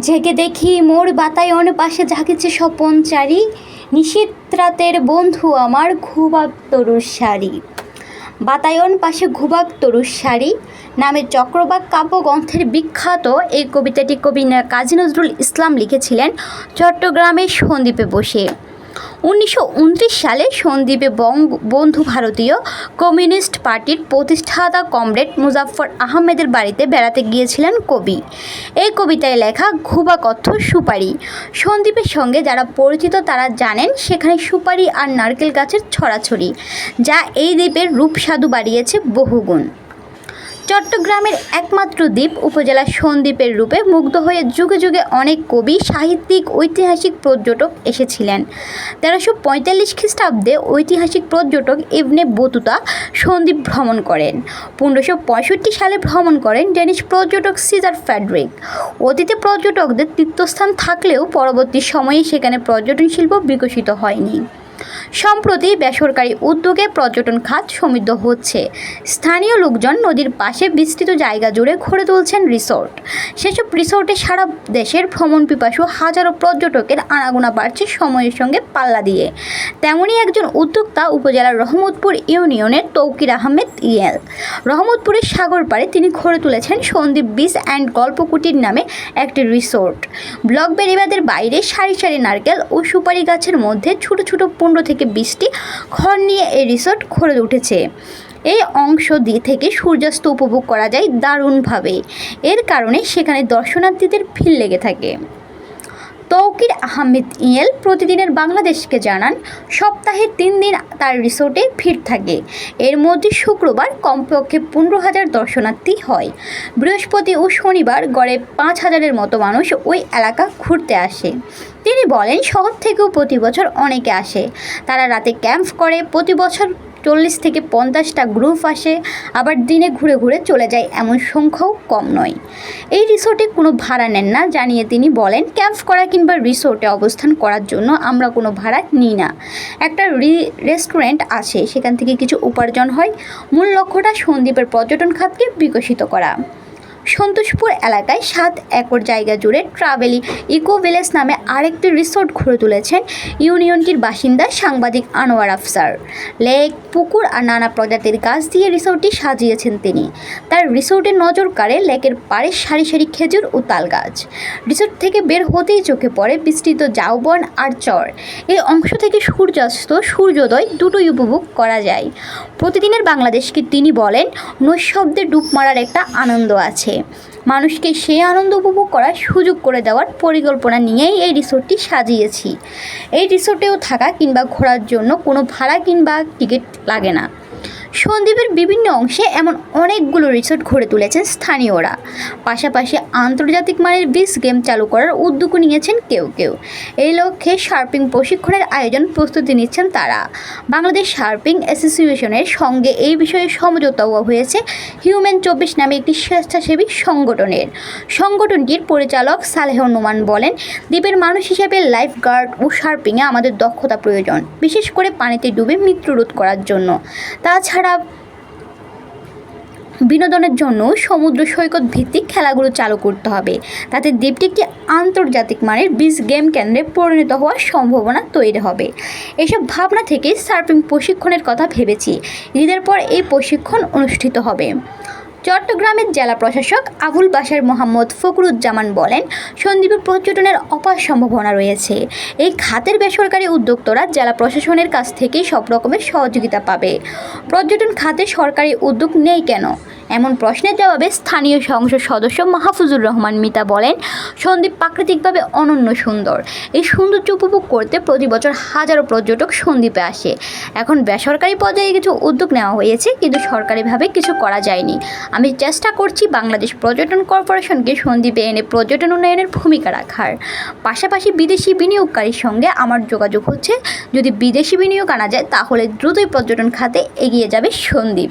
জেগে দেখি মোর বাতায়ন পাশে জাগেছে স্বপন চারি রাতের বন্ধু আমার ঘুবাক তরুর শাড়ি বাতায়ন পাশে ঘুবাক তরুর শাড়ি নামে চক্রবাক কাব্যগ্রন্থের বিখ্যাত এই কবিতাটি কবি কাজী নজরুল ইসলাম লিখেছিলেন চট্টগ্রামের সন্দ্বীপে বসে। উনিশশো উনত্রিশ সালে সন্দ্বীপে বঙ্গ বন্ধু ভারতীয় কমিউনিস্ট পার্টির প্রতিষ্ঠাতা কমরেড মুজাফফর আহমেদের বাড়িতে বেড়াতে গিয়েছিলেন কবি। এই কবিতায় লেখা, ঘুবা কথ্য সুপারি। সন্দ্বীপের সঙ্গে যারা পরিচিত তারা জানেন, সেখানে সুপারি আর নারকেল গাছের ছড়াছড়ি, যা এই দ্বীপের রূপসাধু বাড়িয়েছে বহুগুণ। চট্টগ্রামের একমাত্র দ্বীপ উপজেলা সন্দ্বীপের রূপে মুগ্ধ হয়ে যুগে যুগে অনেক কবি, সাহিত্যিক, ঐতিহাসিক পর্যটক এসেছিলেন। তেরোশো পঁয়তাল্লিশ খ্রিস্টাব্দে ঐতিহাসিক পর্যটক ইবনে বতুতা সন্দ্বীপ ভ্রমণ করেন। পনেরোশো পঁয়ষট্টি সালে ভ্রমণ করেন ডেনিশ পর্যটক সিজার ফ্যাডরিক। অতীতে পর্যটকদের তীর্থস্থান থাকলেও পরবর্তী সময়ে সেখানে পর্যটন শিল্প বিকশিত হয়নি। সম্প্রতি বেসরকারি উদ্যোগে পর্যটন খাত সমৃদ্ধ হচ্ছে। স্থানীয় লোকজন নদীর পাশে বিস্তৃত জায়গা জুড়ে গড়ে তুলছেন রিসোর্ট। সেসব রিসোর্টে সারা দেশের ভ্রমণ পিপাসু হাজারো পর্যটকের আনাগোনা বাড়ছে সময়ের সঙ্গে পাল্লা দিয়ে। তেমনই একজন উদ্যোক্তা উপজেলার রহমতপুর ইউনিয়নের তৌকির আহমেদ ইয়েল। রহমতপুরের সাগর পাড়ে তিনি গড়ে তুলেছেন সন্দীপ বিচ অ্যান্ড গল্পকুটির নামে একটি রিসোর্ট। ব্লক বেড়িবাদের বাইরে সারি সারি নারকেল ও সুপারি গাছের মধ্যে ছোট ছোট পনেরো থেকে বিশটি ঘর নিয়ে এই রিসোর্ট গড়ে উঠেছে। এই অংশ দিয়ে থেকে সূর্যাস্ত উপভোগ করা যায় দারুণভাবে। এর কারণে সেখানে দর্শনার্থীদের ভিড় লেগে থাকে। তৌকির আহমেদ ইয়েল প্রতিদিনের বাংলাদেশকে জানান, সপ্তাহে তিন দিন তার রিসোর্টে ভিড় থাকে। এর মধ্যে শুক্রবার কমপক্ষে পনেরো হাজার দর্শনার্থী হয়। বৃহস্পতি ও শনিবার গড়ে পাঁচ হাজারের মতো মানুষ ওই এলাকা ঘুরতে আসে। তিনি বলেন, শহর থেকেও প্রতি বছর অনেকে আসে। তারা রাতে ক্যাম্প করে, প্রতি বছর চল্লিশ থেকে পঞ্চাশটা গ্রুপ আসে, আবার দিনে ঘুরে ঘুরে চলে যায়, এমন সংখ্যাও কম নয়। এই রিসোর্টে কোনো ভাড়া নেন না, জানিয়ে তিনি বলেন, ক্যাম্প করা কিংবা রিসোর্টে অবস্থান করার জন্য আমরা কোনো ভাড়া নিই না। একটা রেস্টুরেন্ট আছে, সেখান থেকে কিছু উপার্জন হয়। মূল লক্ষ্যটা সন্দ্বীপের পর্যটন খাতকে বিকশিত করা। সন্তোষপুর এলাকায় সাত একর জায়গা জুড়ে ট্রাভেলি ইকো ভিলেজ নামে আরেকটি রিসোর্ট গড়ে তুলেছেন ইউনিয়নটির বাসিন্দা সাংবাদিক আনোয়ার আফসার। লেক, পুকুর আর নানা প্রজাতির গাছ দিয়ে রিসোর্টটি সাজিয়েছেন তিনি। তার রিসোর্টের নজর কাড়ে লেকের পাড়ে সারি সারি খেজুর ও তাল গাছ। রিসোর্ট থেকে বের হতেই চোখে পড়ে বিস্তৃত জাউবন আর চর। এই অংশ থেকে সূর্যাস্ত সূর্যোদয় দুটোই উপভোগ করা যায়। প্রতিদিনের বাংলাদেশকে তিনি বলেন, নৈশব্দে ডুব মারার একটা আনন্দ আছে। মানুষকে সেই আনন্দ উপভোগ করার সুযোগ করে দেওয়ার পরিকল্পনা নিয়েই এই রিসোর্টটি সাজিয়েছি। এই রিসোর্টেও থাকা কিংবা ঘোরার জন্য কোনো ভাড়া কিংবা টিকিট লাগে না। সন্দ্বীপের বিভিন্ন অংশে এমন অনেকগুলো রিসোর্ট গড়ে তুলেছেন স্থানীয়রা। পাশাপাশি আন্তর্জাতিক মানের বিচ গেম চালু করার উদ্যোগ নিয়েছেন কেউ কেউ। এই লক্ষ্যে শার্পিং প্রশিক্ষণের আয়োজন প্রস্তুতি নিচ্ছেন তারা। বাংলাদেশ শার্পিং অ্যাসোসিয়েশনের সঙ্গে এই বিষয়ে সমঝোতাও হয়েছে হিউম্যান চব্বিশ নামে একটি স্বেচ্ছাসেবী সংগঠনের। সংগঠনটির পরিচালক সালেহ নোমান বলেন, দ্বীপের মানুষ হিসেবে লাইফ গার্ড ও শার্পিংয়ে আমাদের দক্ষতা প্রয়োজন, বিশেষ করে পানিতে ডুবে মৃত্যু রোধ করার জন্য। তাছাড়া বিনোদনের জন্য সমুদ্র সৈকত ভিত্তিক খেলাগুলো চালু করতে হবে। তাতে দ্বীপটি একটি আন্তর্জাতিক মানের বিচ গেম কেন্দ্রে পরিণত হওয়ার সম্ভাবনা তৈরি হবে। এসব ভাবনা থেকে সার্ফিং প্রশিক্ষণের কথা ভেবেছি। ঈদের পর এই প্রশিক্ষণ অনুষ্ঠিত হবে। চট্টগ্রামের জেলা প্রশাসক আবুল বাশার মোহাম্মদ ফকরুজ্জামান বলেন, সন্দ্বীপের পর্যটনের অপার সম্ভাবনা রয়েছে। এই খাতের বেসরকারি উদ্যোক্তরা জেলা প্রশাসনের কাছ থেকে সব রকমের সহযোগিতা পাবে। পর্যটন খাতে সরকারি উদ্যোগ নেই কেন? এমন প্রশ্নের জবাবে স্থানীয় সংসদ সদস্য মাহফুজুর রহমান মিতা বলেন, সন্দ্বীপ প্রাকৃতিকভাবে অনন্য সুন্দর। এই সৌন্দর্য উপভোগ করতে প্রতি বছর হাজারো পর্যটক সন্দ্বীপে আসে। এখন বেসরকারি পর্যায়ে কিছু উদ্যোগ নেওয়া হয়েছে, কিন্তু সরকারিভাবে কিছু করা যায়নি। আমি চেষ্টা করছি বাংলাদেশ পর্যটন কর্পোরেশনকে সন্দ্বীপে এনে পর্যটন উন্নয়নের ভূমিকা রাখার। পাশাপাশি বিদেশি বিনিয়োগকারীর সঙ্গে আমার যোগাযোগ হচ্ছে। যদি বিদেশি বিনিয়োগ আনা যায়, তাহলে দ্রুতই পর্যটন খাতে এগিয়ে যাবে সন্দ্বীপ